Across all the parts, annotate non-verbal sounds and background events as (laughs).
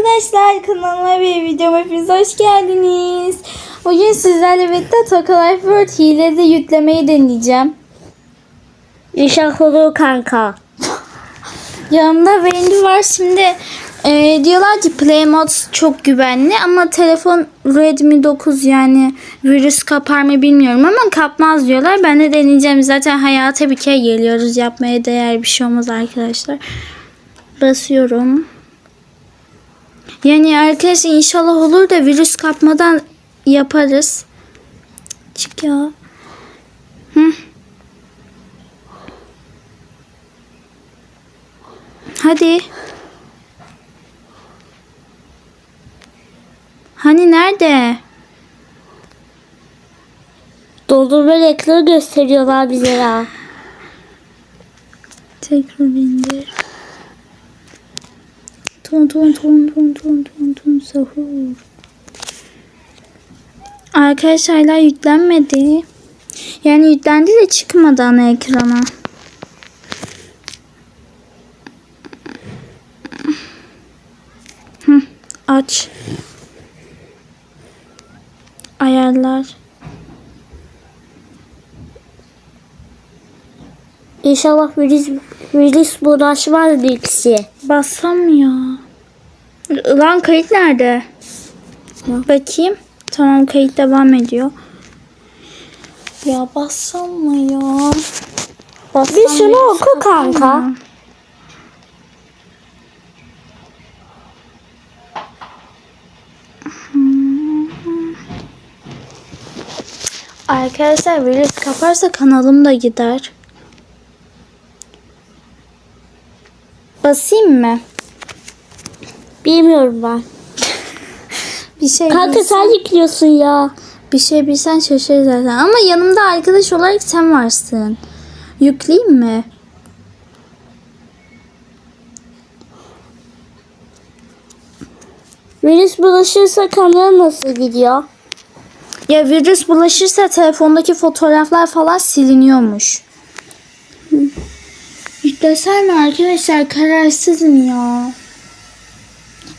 arkadaşlar kanalıma ve videoma hepiniz hoş geldiniz. Bugün sizlerle birlikte Toka Life World hilede yüklemeyi deneyeceğim. İnşallah olur kanka. (laughs) Yanımda Wendy var şimdi e, diyorlar ki Play Mode çok güvenli ama telefon Redmi 9 yani virüs kapar mı bilmiyorum ama kapmaz diyorlar. Ben de deneyeceğim zaten hayata bir kere geliyoruz yapmaya değer bir şey olmaz arkadaşlar. Basıyorum. Yani arkadaşlar inşallah olur da virüs kapmadan yaparız. Çık ya. Hı. Hadi. Hani nerede? Doldurma renkleri gösteriyorlar bize ya. Tekrar indir. Ton ton ton ton ton ton ton sahur. Arkadaşlar hala yüklenmedi. Yani yüklendi de çıkmadı ana ekrana. Hı, aç. Ayarlar. İnşallah virüs, virüs bulaşmaz bilgisi. Basamıyor. Lan kayıt nerede? Bakayım. Tamam kayıt devam ediyor. Ya basamıyor. Bir şunu oku kanka. Arkadaşlar virüs kaparsa kanalım da gider. Basayım mı? Bilmiyorum ben. Bir şey Kanka bilsen, sen yüklüyorsun ya. bir şey bilsen şaşır zaten. Ama yanımda arkadaş olarak sen varsın. Yükleyeyim mi? Virüs bulaşırsa kamera nasıl gidiyor? Ya virüs bulaşırsa telefondaki fotoğraflar falan siliniyormuş. Yüklesem mi arkadaşlar kararsızım ya.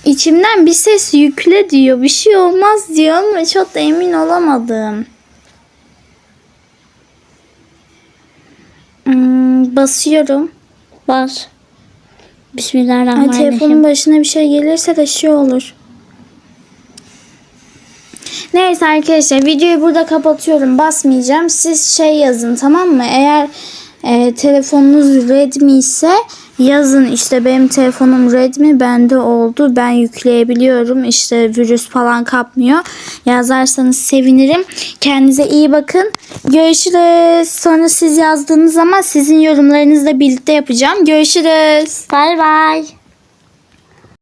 İçimden bir ses yükle diyor. Bir şey olmaz diyor ama çok da emin olamadım. Hmm, basıyorum. Bas. Ay, Bismillahirrahmanirrahim. telefonun başına bir şey gelirse de şey olur. Neyse arkadaşlar videoyu burada kapatıyorum. Basmayacağım. Siz şey yazın tamam mı? Eğer e, telefonunuz Redmi ise yazın işte benim telefonum Redmi bende oldu. Ben yükleyebiliyorum. İşte virüs falan kapmıyor. Yazarsanız sevinirim. Kendinize iyi bakın. Görüşürüz. Sonra siz yazdığınız zaman sizin yorumlarınızla birlikte yapacağım. Görüşürüz. Bay bay.